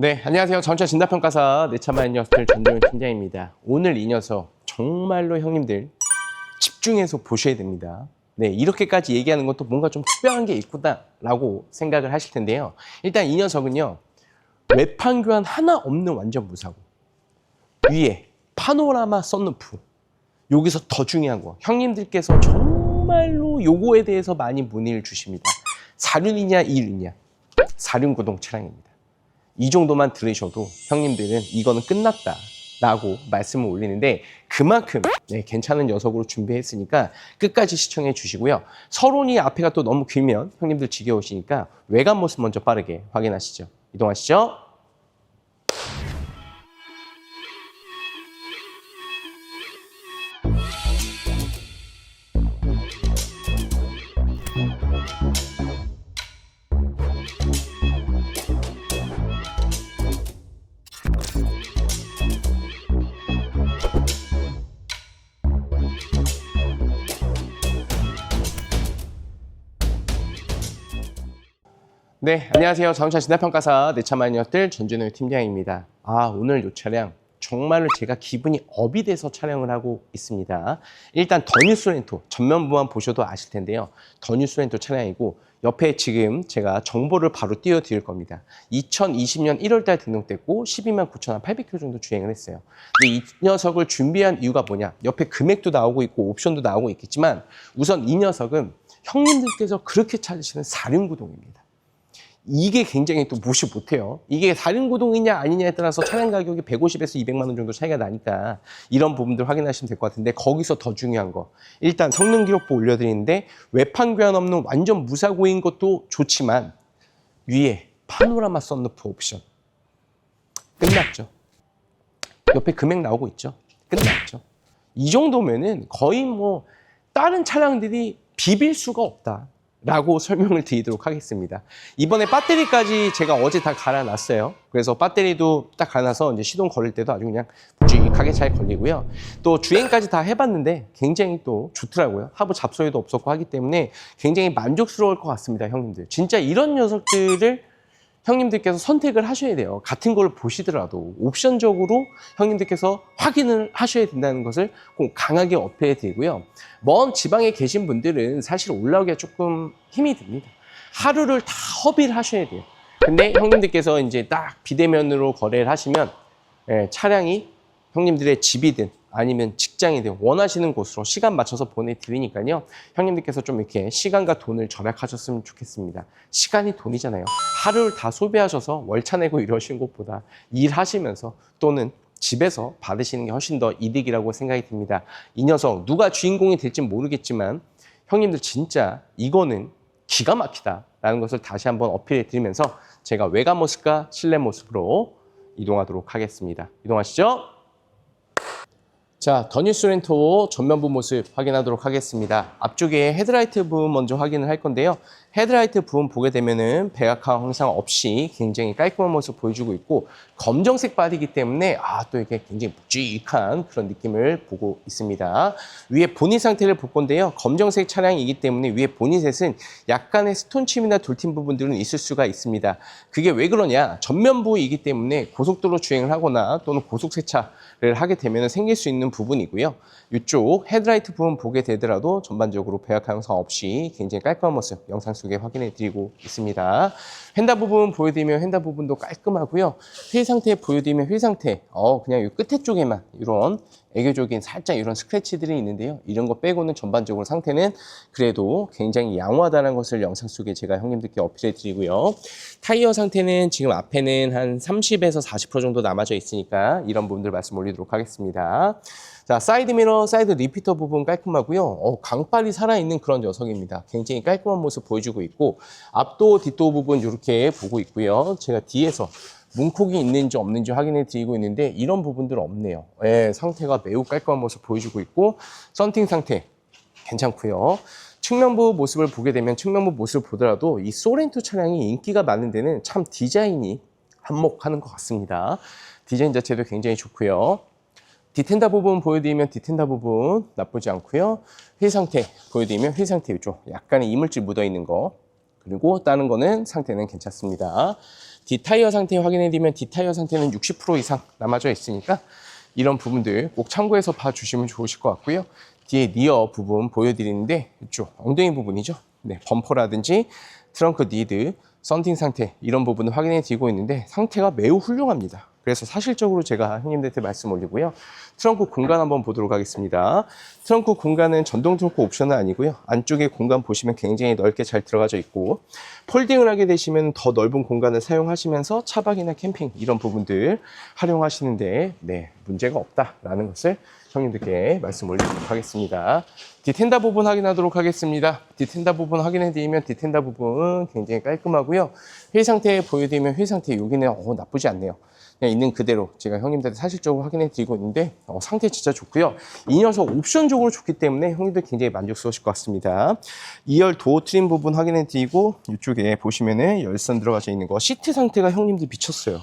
네, 안녕하세요. 전차 진단평가사 내차마인 녀석들 전동현 팀장입니다. 오늘 이 녀석 정말로 형님들 집중해서 보셔야 됩니다. 네, 이렇게까지 얘기하는 것도 뭔가 좀 특별한 게 있구나라고 생각을 하실 텐데요. 일단 이 녀석은요, 외판 교환 하나 없는 완전 무사고 위에 파노라마 썬루프 여기서 더 중요한 거 형님들께서 정말로 요거에 대해서 많이 문의를 주십니다. 4륜이냐 2륜이냐 4륜 구동 차량입니다. 이 정도만 들으셔도 형님들은 이거는 끝났다. 라고 말씀을 올리는데 그만큼 네, 괜찮은 녀석으로 준비했으니까 끝까지 시청해 주시고요. 서론이 앞에가 또 너무 길면 형님들 지겨우시니까 외관 모습 먼저 빠르게 확인하시죠. 이동하시죠. 네, 안녕하세요. 자동차 진단평가사 내 차마니어들 전준호 팀장입니다. 아, 오늘 이 차량 정말로 제가 기분이 업이 돼서 촬영을 하고 있습니다. 일단 더뉴스 렌토 전면부만 보셔도 아실 텐데요. 더뉴스 렌토 차량이고 옆에 지금 제가 정보를 바로 띄워드릴 겁니다. 2020년 1월달 등록됐고 12만 9천 800km 정도 주행을 했어요. 근데 이 녀석을 준비한 이유가 뭐냐? 옆에 금액도 나오고 있고 옵션도 나오고 있겠지만 우선 이 녀석은 형님들께서 그렇게 찾으시는 사륜구동입니다. 이게 굉장히 또 무시 못해요. 이게 사륜구동이냐 아니냐에 따라서 차량 가격이 150에서 200만 원 정도 차이가 나니까 이런 부분들 확인하시면 될 것 같은데 거기서 더 중요한 거 일단 성능 기록부 올려드리는데 외판 교환 없는 완전 무사고인 것도 좋지만 위에 파노라마 썬루프 옵션 끝났죠. 옆에 금액 나오고 있죠. 끝났죠. 이 정도면은 거의 뭐 다른 차량들이 비빌 수가 없다. 라고 설명을 드리도록 하겠습니다. 이번에 배터리까지 제가 어제 다 갈아놨어요. 그래서 배터리도 딱 갈아놔서 이제 시동 걸릴 때도 아주 그냥 묵직하게 잘 걸리고요. 또 주행까지 다 해봤는데 굉장히 또 좋더라고요. 하부 잡소리도 없었고 하기 때문에 굉장히 만족스러울 것 같습니다, 형님들. 진짜 이런 녀석들을 형님들께서 선택을 하셔야 돼요. 같은 걸 보시더라도 옵션적으로 형님들께서 확인을 하셔야 된다는 것을 꼭 강하게 어필해 드리고요. 먼 지방에 계신 분들은 사실 올라오기가 조금 힘이 듭니다. 하루를 다 허비를 하셔야 돼요. 근데 형님들께서 이제 딱 비대면으로 거래를 하시면 예, 차량이 형님들의 집이든 아니면 직장이든 원하시는 곳으로 시간 맞춰서 보내드리니까요. 형님들께서 좀 이렇게 시간과 돈을 절약하셨으면 좋겠습니다. 시간이 돈이잖아요. 하루를 다 소비하셔서 월차 내고 이러신 것보다 일하시면서 또는 집에서 받으시는 게 훨씬 더 이득이라고 생각이 듭니다. 이 녀석 누가 주인공이 될지 모르겠지만 형님들 진짜 이거는 기가 막히다라는 것을 다시 한번 어필해 드리면서 제가 외관 모습과 실내 모습으로 이동하도록 하겠습니다. 이동하시죠. 자, 더뉴스 렌토 전면부 모습 확인하도록 하겠습니다. 앞쪽에 헤드라이트 부분 먼저 확인을 할 건데요. 헤드라이트 부분 보게 되면은 백악화 황상 없이 굉장히 깔끔한 모습 보여주고 있고 검정색 바디이기 때문에 아 또 이게 굉장히 묵직한 그런 느낌을 보고 있습니다. 위에 보닛 상태를 볼 건데요. 검정색 차량이기 때문에 위에 보닛에는 약간의 스톤침이나 돌팀 부분들은 있을 수가 있습니다. 그게 왜 그러냐? 전면부이기 때문에 고속도로 주행을 하거나 또는 고속 세차를 하게 되면 생길 수 있는 부분이고요. 이쪽 헤드라이트 부분 보게 되더라도 전반적으로 배악화 영상 없이 굉장히 깔끔한 모습 영상 속에 확인해 드리고 있습니다. 휀다 부분 보여드리면 휀다 부분도 깔끔하고요. 휠 상태 보여드리면 휠 상태 어 그냥 이 끝에 쪽에만 이런 애교적인 살짝 이런 스크래치들이 있는데요. 이런 거 빼고는 전반적으로 상태는 그래도 굉장히 양호하다는 것을 영상 속에 제가 형님들께 어필해 드리고요. 타이어 상태는 지금 앞에는 한 30에서 40% 정도 남아져 있으니까 이런 부분들 말씀 올리도록 하겠습니다. 자, 사이드 미러, 사이드 리피터 부분 깔끔하고요. 어, 강빨이 살아있는 그런 녀석입니다. 굉장히 깔끔한 모습 보여주고 있고 앞도, 뒷도 부분 이렇게 보고 있고요. 제가 뒤에서 문콕이 있는지 없는지 확인해 드리고 있는데 이런 부분들 없네요. 예, 상태가 매우 깔끔한 모습 보여주고 있고 썬팅 상태 괜찮고요. 측면부 모습을 보게 되면 측면부 모습을 보더라도 이 소렌토 차량이 인기가 많은 데는 참 디자인이 한몫하는 것 같습니다. 디자인 자체도 굉장히 좋고요. 디텐다 부분 보여드리면 디텐다 부분 나쁘지 않고요. 휠 상태 보여드리면 휠 상태 이쪽 약간의 이물질 묻어 있는 거 그리고 다른 거는 상태는 괜찮습니다. 뒷타이어 상태 확인해드리면 뒷타이어 상태는 60% 이상 남아져 있으니까 이런 부분들 꼭 참고해서 봐주시면 좋으실 것 같고요. 뒤에 니어 부분 보여드리는데 이쪽 엉덩이 부분이죠. 네, 범퍼라든지 트렁크 니드, 썬팅 상태 이런 부분을 확인해 드리고 있는데 상태가 매우 훌륭합니다. 그래서 사실적으로 제가 형님들한테 말씀 올리고요. 트렁크 공간 한번 보도록 하겠습니다. 트렁크 공간은 전동 트렁크 옵션은 아니고요. 안쪽에 공간 보시면 굉장히 넓게 잘 들어가져 있고 폴딩을 하게 되시면 더 넓은 공간을 사용하시면서 차박이나 캠핑 이런 부분들 활용하시는데 네, 문제가 없다라는 것을 형님들께 말씀 올리도록 하겠습니다. 디텐다 부분 확인하도록 하겠습니다. 디텐다 부분 확인해 드리면 디텐다 부분 굉장히 깔끔하고요. 회 상태 보여드리면 회 상태 여기는 어, 나쁘지 않네요. 그냥 있는 그대로 제가 형님들한테 사실적으로 확인해 드리고 있는데 어, 상태 진짜 좋고요. 이 녀석 옵션적으로 좋기 때문에 형님들 굉장히 만족스러우실 것 같습니다. 2열 도어 트림 부분 확인해 드리고 이쪽에 보시면은 열선 들어가져 있는 거 시트 상태가 형님들 미쳤어요.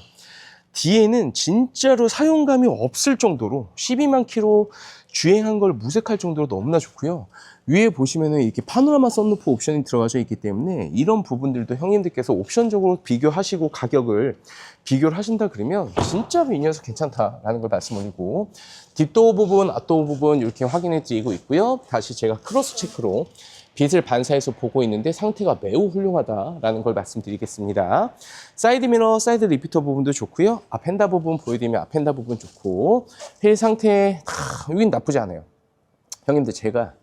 뒤에는 진짜로 사용감이 없을 정도로 12만 킬로 주행한 걸 무색할 정도로 너무나 좋고요. 위에 보시면은 이렇게 파노라마 썬루프 옵션이 들어가져 있기 때문에 이런 부분들도 형님들께서 옵션적으로 비교하시고 가격을 비교를 하신다 그러면 진짜로 이 녀석 괜찮다라는 걸 말씀드리고 뒷도어 부분, 앞도어 부분 이렇게 확인해 드리고 있고요. 다시 제가 크로스 체크로 빛을 반사해서 보고 있는데 상태가 매우 훌륭하다라는 걸 말씀드리겠습니다. 사이드 미러, 사이드 리피터 부분도 좋고요. 앞엔다 부분 보여드리면 앞엔다 부분 좋고 휠 상태 하, 여긴 나쁘지 않아요. 형님들 제가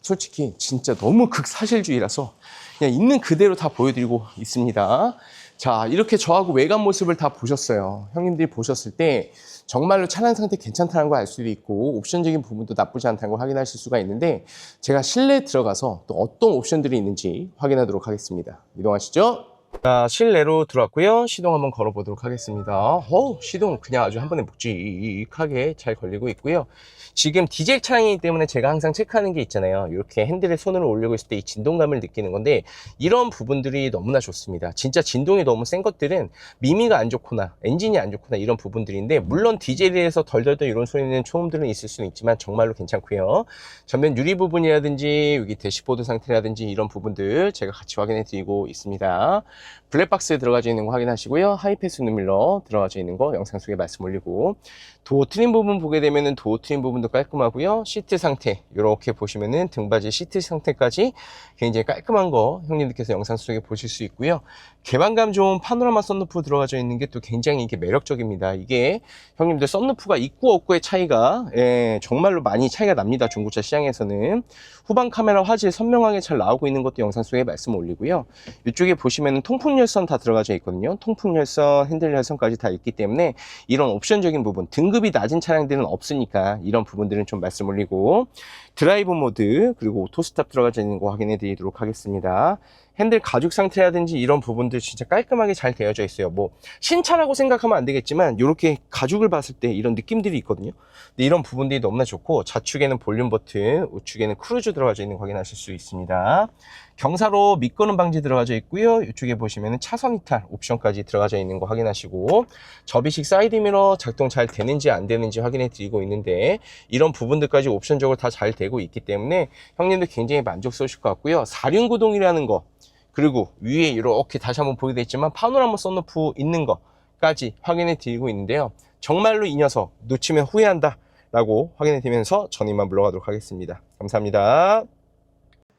솔직히 진짜 너무 극사실주의라서 그냥 있는 그대로 다 보여드리고 있습니다. 자 이렇게 저하고 외관 모습을 다 보셨어요. 형님들이 보셨을 때 정말로 차량 상태 괜찮다는 걸 알 수도 있고 옵션적인 부분도 나쁘지 않다는 걸 확인하실 수가 있는데 제가 실내 들어가서 또 어떤 옵션들이 있는지 확인하도록 하겠습니다. 이동하시죠. 자, 실내로 들어왔고요. 시동 한번 걸어보도록 하겠습니다. 어 시동 그냥 아주 한 번에 묵직하게 잘 걸리고 있고요. 지금 디젤 차량이기 때문에 제가 항상 체크하는 게 있잖아요. 이렇게 핸들에 손을 올리고 있을 때 이 진동감을 느끼는 건데 이런 부분들이 너무나 좋습니다. 진짜 진동이 너무 센 것들은 미미가 안 좋거나 엔진이 안 좋거나 이런 부분들인데 물론 디젤에서 덜덜덜 이런 소리 는 초음들은 있을 수는 있지만 정말로 괜찮고요. 전면 유리 부분이라든지 여기 대시보드 상태라든지 이런 부분들 제가 같이 확인해 드리고 있습니다. 블랙박스에 들어가져 있는 거 확인하시고요. 하이패스 눈밀러 들어가져 있는 거 영상 속에 말씀 올리고 도어 트림 부분 보게 되면은 도어 트림 부분도 깔끔하고요. 시트 상태 이렇게 보시면은 등받이 시트 상태까지 굉장히 깔끔한 거 형님들께서 영상 속에 보실 수 있고요. 개방감 좋은 파노라마 썬루프 들어가져 있는 게 또 굉장히 이게 매력적입니다. 이게 형님들 썬루프가 있고 없고의 차이가 예, 정말로 많이 차이가 납니다. 중고차 시장에서는 후방 카메라 화질 선명하게 잘 나오고 있는 것도 영상 속에 말씀 올리고요. 이쪽에 보시면은 통풍 열선 다 들어가져 있거든요. 통풍 열선, 핸들 열선까지 다 있기 때문에 이런 옵션적인 부분 등급이 낮은 차량들은 없으니까 이런 부분들은 좀 말씀 올리고 드라이브 모드 그리고 오토 스탑 들어가져 있는 거 확인해 드리도록 하겠습니다. 핸들 가죽 상태라든지 이런 부분들 진짜 깔끔하게 잘 되어져 있어요. 뭐 신차라고 생각하면 안 되겠지만 이렇게 가죽을 봤을 때 이런 느낌들이 있거든요. 근데 이런 부분들이 너무나 좋고 좌측에는 볼륨 버튼, 우측에는 크루즈 들어가져 있는 거 확인하실 수 있습니다. 경사로 미끄럼 방지 들어가져 있고요. 이쪽에 보시면 차선 이탈 옵션까지 들어가져 있는 거 확인하시고 접이식 사이드 미러 작동 잘 되는지 안 되는지 확인해 드리고 있는데 이런 부분들까지 옵션적으로 다 잘 되고 있기 때문에 형님들 굉장히 만족스러우실 것 같고요. 사륜 구동이라는 거 그리고 위에 이렇게 다시 한번 보게 됐지만 파노라마 썬루프 있는 거까지 확인해 드리고 있는데요. 정말로 이 녀석 놓치면 후회한다 라고 확인해 드리면서 전 이만 물러가도록 하겠습니다. 감사합니다.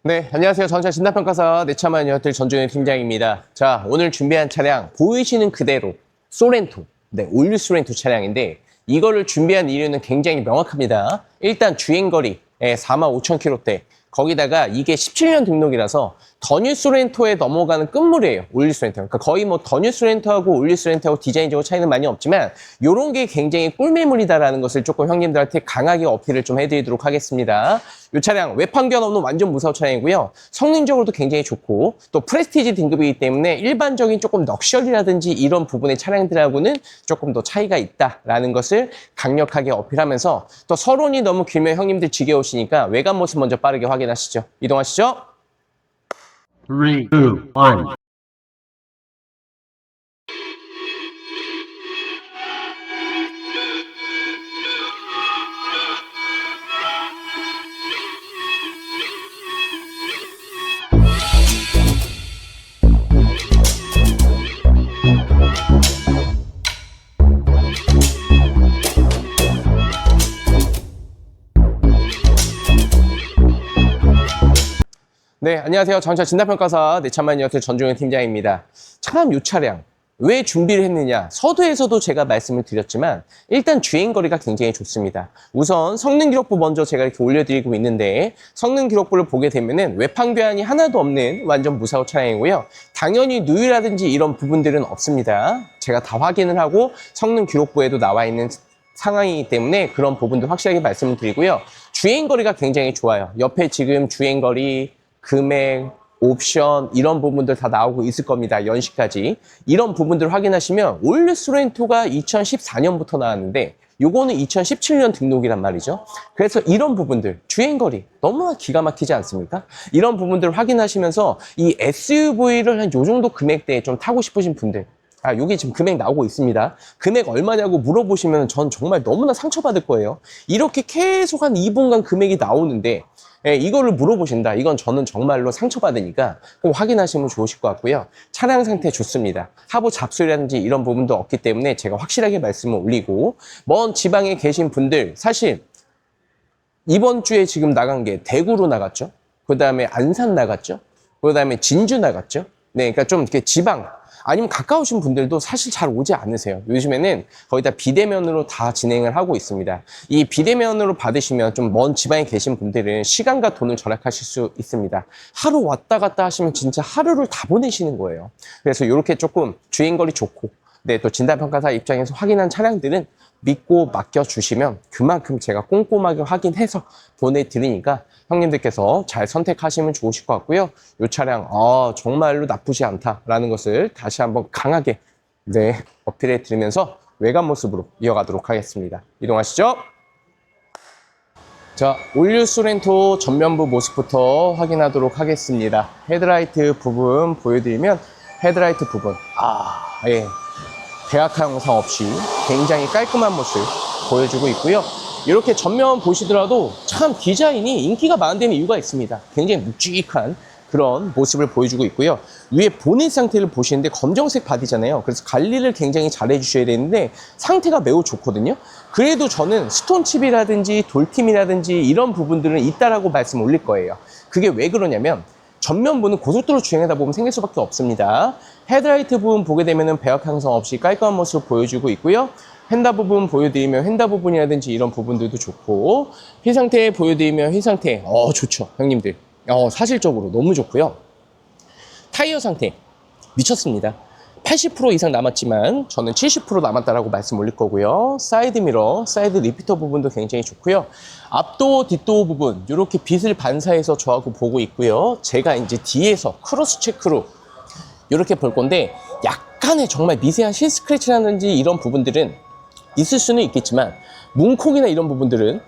네, 안녕하세요. 전차 진단평가사 내차마니어들 전준현 팀장입니다. 자, 오늘 준비한 차량 보이시는 그대로 소렌토, 네, 올류 소렌토 차량인데 이거를 준비한 이유는 굉장히 명확합니다. 일단 주행거리 45,000km대. 거기다가 이게 17년 등록이라서 더뉴스 렌터에 넘어가는 끝물이에요. 올리스 렌터. 그러니까 거의 뭐 더뉴스 렌터하고 올리스 렌터하고 디자인적으로 차이는 많이 없지만 요런 게 굉장히 꿀매물이다라는 것을 조금 형님들한테 강하게 어필을 좀 해드리도록 하겠습니다. 이 차량 외판견 없는 완전 무사호 차량이고요. 성능적으로도 굉장히 좋고 또 프레스티지 등급이기 때문에 일반적인 조금 럭셔리라든지 이런 부분의 차량들하고는 조금 더 차이가 있다라는 것을 강력하게 어필하면서 또 서론이 너무 길면 형님들 지겨우시니까 외관 모습 먼저 빠르게 확인하시죠. 이동하시죠. Three, two, one. 네, 안녕하세요. 자동차 진단평가사 내차만이어트 전종현 팀장입니다. 참요 차량 왜 준비를 했느냐? 서두에서도 제가 말씀을 드렸지만 일단 주행거리가 굉장히 좋습니다. 우선 성능 기록부 먼저 제가 이렇게 올려드리고 있는데 성능 기록부를 보게 되면은 외판 교환이 하나도 없는 완전 무사고 차량이고요. 당연히 누유라든지 이런 부분들은 없습니다. 제가 다 확인을 하고 성능 기록부에도 나와 있는 상황이기 때문에 그런 부분도 확실하게 말씀을 드리고요. 주행거리가 굉장히 좋아요. 옆에 지금 주행거리, 금액, 옵션 이런 부분들 다 나오고 있을 겁니다. 연식까지. 이런 부분들 확인하시면 올류 소렌토가 2014년부터 나왔는데 요거는 2017년 등록이란 말이죠. 그래서 이런 부분들, 주행거리 너무나 기가 막히지 않습니까? 이런 부분들을 확인하시면서 이 SUV를 한 요 정도 금액대에 좀 타고 싶으신 분들 아, 여기 지금 금액 나오고 있습니다. 금액 얼마냐고 물어보시면 전 정말 너무나 상처받을 거예요. 이렇게 계속 한 2분간 금액이 나오는데, 예, 이거를 물어보신다. 이건 저는 정말로 상처받으니까 꼭 확인하시면 좋으실 것 같고요. 차량 상태 좋습니다. 하부 잡소리라든지 이런 부분도 없기 때문에 제가 확실하게 말씀을 올리고, 먼 지방에 계신 분들, 사실 이번 주에 지금 나간 게 대구로 나갔죠. 그 다음에 안산 나갔죠. 그 다음에 진주 나갔죠. 네, 그러니까 좀 이렇게 지방 아니면 가까우신 분들도 사실 잘 오지 않으세요. 요즘에는 거의 다 비대면으로 다 진행을 하고 있습니다. 이 비대면으로 받으시면 좀 먼 지방에 계신 분들은 시간과 돈을 절약하실 수 있습니다. 하루 왔다 갔다 하시면 진짜 하루를 다 보내시는 거예요. 그래서 이렇게 조금 주행거리 좋고 네, 또 진단평가사 입장에서 확인한 차량들은 믿고 맡겨주시면 그만큼 제가 꼼꼼하게 확인해서 보내드리니까 형님들께서 잘 선택하시면 좋으실 것 같고요. 이 차량 아, 정말로 나쁘지 않다라는 것을 다시 한번 강하게 네, 어필해 드리면서 외관 모습으로 이어가도록 하겠습니다. 이동하시죠. 자, 올류 소렌토 전면부 모습부터 확인하도록 하겠습니다. 헤드라이트 부분 보여드리면 헤드라이트 부분 아, 예. 대학화 영상 없이 굉장히 깔끔한 모습 보여주고 있고요. 이렇게 전면 보시더라도 참 디자인이 인기가 많은 데는 이유가 있습니다. 굉장히 묵직한 그런 모습을 보여주고 있고요. 위에 보닛 상태를 보시는데 검정색 바디잖아요. 그래서 관리를 굉장히 잘 해주셔야 되는데 상태가 매우 좋거든요. 그래도 저는 스톤칩이라든지 돌팀이라든지 이런 부분들은 있다라고 말씀 올릴 거예요. 그게 왜 그러냐면 전면부는 고속도로 주행하다 보면 생길 수밖에 없습니다. 헤드라이트 부분 보게 되면은 배역 향상 없이 깔끔한 모습을 보여주고 있고요. 휀다 부분 보여드리면 휀다 부분이라든지 이런 부분들도 좋고 휠 상태 보여드리면 휠 상태 어 좋죠 형님들 어 사실적으로 너무 좋고요. 타이어 상태 미쳤습니다. 80% 이상 남았지만 저는 70% 남았다라고 말씀 올릴 거고요. 사이드 미러, 사이드 리피터 부분도 굉장히 좋고요. 앞도 뒷도 부분 이렇게 빛을 반사해서 저하고 보고 있고요. 제가 이제 뒤에서 크로스 체크로 이렇게 볼 건데 약간의 정말 미세한 실 스크래치라든지 이런 부분들은 있을 수는 있겠지만 문콕이나 이런 부분들은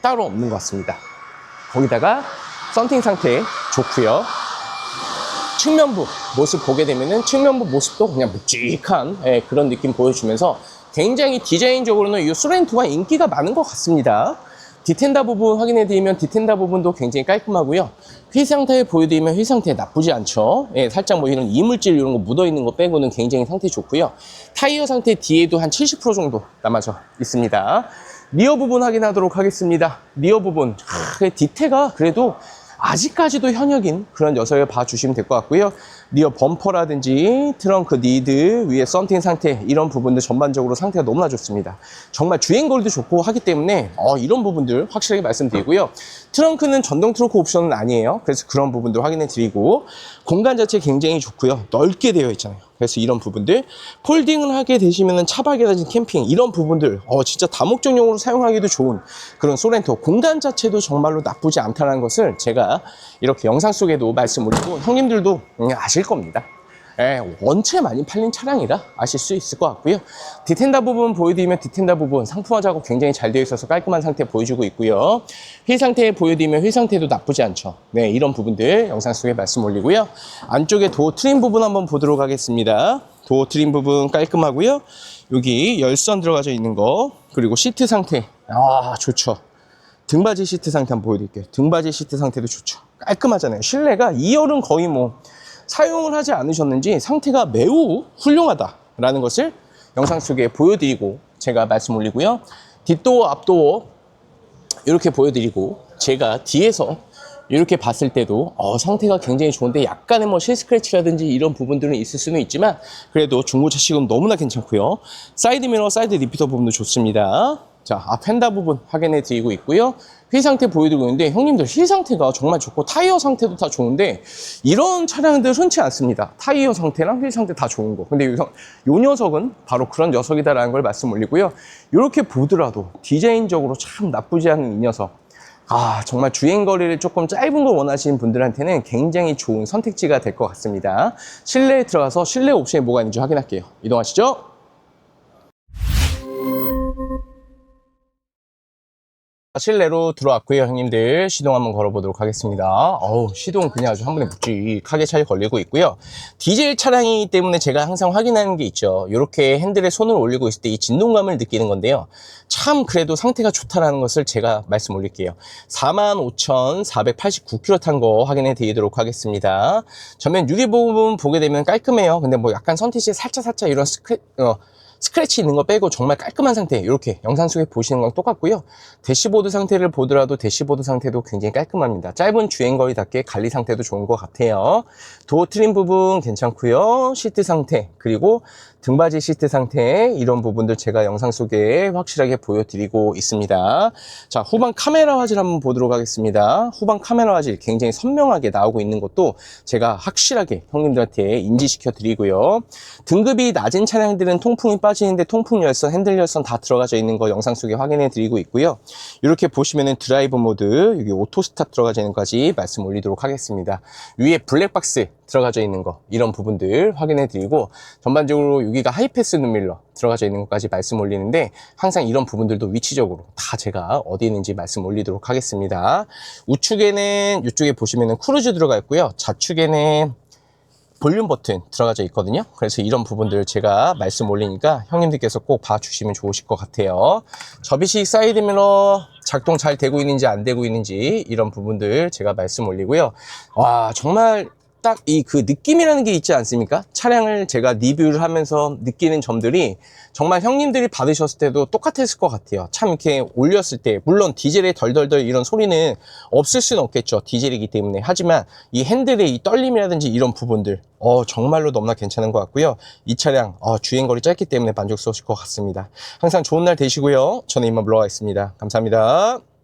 따로 없는 것 같습니다. 거기다가 썬팅 상태 좋고요. 측면부 모습 보게 되면은 측면부 모습도 그냥 묵직한 예, 그런 느낌 보여주면서 굉장히 디자인적으로는 이 소렌토가 인기가 많은 것 같습니다. 디텐다 부분 확인해 드리면 디텐다 부분도 굉장히 깔끔하고요. 휠 상태 보여드리면 휠 상태 나쁘지 않죠. 예, 살짝 뭐 이런 이물질 이런 거 묻어 있는 거 빼고는 굉장히 상태 좋고요. 타이어 상태 뒤에도 한 70% 정도 남아져 있습니다. 리어 부분 확인하도록 하겠습니다. 리어 부분 아, 디테가 그래도 아직까지도 현역인 그런 녀석을 봐주시면 될 것 같고요. 리어 범퍼라든지 트렁크 니드, 위에 썬팅 상태 이런 부분들 전반적으로 상태가 너무나 좋습니다. 정말 주행 거리도 좋고 하기 때문에 어, 이런 부분들 확실하게 말씀드리고요. 트렁크는 전동 트렁크 옵션은 아니에요. 그래서 그런 부분들 확인해 드리고 공간 자체 굉장히 좋고요. 넓게 되어 있잖아요. 그래서 이런 부분들 폴딩을 하게 되시면은 차박이라든지 캠핑 이런 부분들 어 진짜 다목적용으로 사용하기도 좋은 그런 소렌토 공간 자체도 정말로 나쁘지 않다는 것을 제가 이렇게 영상 속에도 말씀 올리고 형님들도 음, 아실 겁니다. 예, 원체 많이 팔린 차량이라 아실 수 있을 것 같고요. 디텐다 부분 보여드리면 디텐다 부분 상품화 작업 굉장히 잘 되어 있어서 깔끔한 상태 보여주고 있고요. 휠 상태 보여드리면 휠 상태도 나쁘지 않죠. 네, 이런 부분들 영상 속에 말씀 올리고요. 안쪽에 도어 트림 부분 한번 보도록 하겠습니다. 도어 트림 부분 깔끔하고요. 여기 열선 들어가져 있는 거 그리고 시트 상태 아 좋죠. 등받이 시트 상태 한번 보여드릴게요. 등받이 시트 상태도 좋죠. 깔끔하잖아요. 실내가 2열은 거의 뭐 사용을 하지 않으셨는지 상태가 매우 훌륭하다라는 것을 영상 속에 보여드리고 제가 말씀 올리고요. 뒷도어, 앞도어 이렇게 보여드리고 제가 뒤에서 이렇게 봤을 때도 어, 상태가 굉장히 좋은데 약간의 뭐 실스크래치라든지 이런 부분들은 있을 수는 있지만 그래도 중고차 시금 너무나 괜찮고요. 사이드 미러, 사이드 리피터 부분도 좋습니다. 자, 앞 펜다 부분 확인해 드리고 있고요. 휘 상태 보여드리고 있는데 형님들 휘 상태가 정말 좋고 타이어 상태도 다 좋은데 이런 차량들 흔치 않습니다. 타이어 상태랑 휠 상태 다 좋은 거. 근데 요, 형- 요 녀석은 바로 그런 녀석이다라는 걸 말씀 올리고요. 이렇게 보더라도 디자인적으로 참 나쁘지 않은 이 녀석. 아, 정말 주행 거리를 조금 짧은 걸 원하시는 분들한테는 굉장히 좋은 선택지가 될 것 같습니다. 실내에 들어가서 실내 옵션이 뭐가 있는지 확인할게요. 이동하시죠. 실내로 들어왔고요, 형님들. 시동 한번 걸어보도록 하겠습니다. 어우, 시동 그냥 아주 한 번에 묵직하게 잘 걸리고 있고요. 디젤 차량이기 때문에 제가 항상 확인하는 게 있죠. 이렇게 핸들에 손을 올리고 있을 때 이 진동감을 느끼는 건데요. 참 그래도 상태가 좋다라는 것을 제가 말씀 올릴게요. 45,489km 탄 거 확인해 드리도록 하겠습니다. 전면 유리 부분 보게 되면 깔끔해요. 근데 뭐 약간 선티시에 살짝살짝 이런 스크래, 어, 스크래치 있는 거 빼고 정말 깔끔한 상태 이렇게 영상 속에 보시는 거랑 똑같고요. 대시보드 상태를 보더라도 대시보드 상태도 굉장히 깔끔합니다. 짧은 주행거리답게 관리 상태도 좋은 것 같아요. 도어 트림 부분 괜찮고요. 시트 상태 그리고 등받이 시트 상태 이런 부분들 제가 영상 속에 확실하게 보여드리고 있습니다 자 후방 카메라 화질 한번 보도록 하겠습니다 후방 카메라 화질 굉장히 선명하게 나오고 있는 것도 제가 확실하게 형님들한테 인지시켜 드리고요 등급이 낮은 차량들은 통풍이 빠지는데 통풍 열선, 핸들 열선 다 들어가져 있는 거 영상 속에 확인해 드리고 있고요. 이렇게 보시면은 드라이브 모드, 여기 오토 스탑 들어가져 있는 것까지 말씀 올리도록 하겠습니다. 위에 블랙박스 들어가져 있는 거, 이런 부분들 확인해 드리고, 전반적으로 여기가 하이패스 눈밀러 들어가져 있는 것까지 말씀 올리는데, 항상 이런 부분들도 위치적으로 다 제가 어디 있는지 말씀 올리도록 하겠습니다. 우측에는 이쪽에 보시면은 크루즈 들어가 있고요. 좌측에는 볼륨 버튼 들어가져 있거든요. 그래서 이런 부분들 제가 말씀 올리니까 형님들께서 꼭 봐주시면 좋으실 것 같아요. 접이식 사이드 미러 작동 잘 되고 있는지 안 되고 있는지 이런 부분들 제가 말씀 올리고요. 와 정말 딱 이 그 느낌이라는 게 있지 않습니까? 차량을 제가 리뷰를 하면서 느끼는 점들이 정말 형님들이 받으셨을 때도 똑같았을 것 같아요. 참 이렇게 올렸을 때 물론 디젤의 덜덜덜 이런 소리는 없을 수는 없겠죠. 디젤이기 때문에 하지만 이 핸들의 이 떨림이라든지 이런 부분들 어 정말로 너무나 괜찮은 것 같고요. 이 차량 어, 주행거리 짧기 때문에 만족스러우실 것 같습니다. 항상 좋은 날 되시고요. 저는 이만 물러가겠습니다. 감사합니다.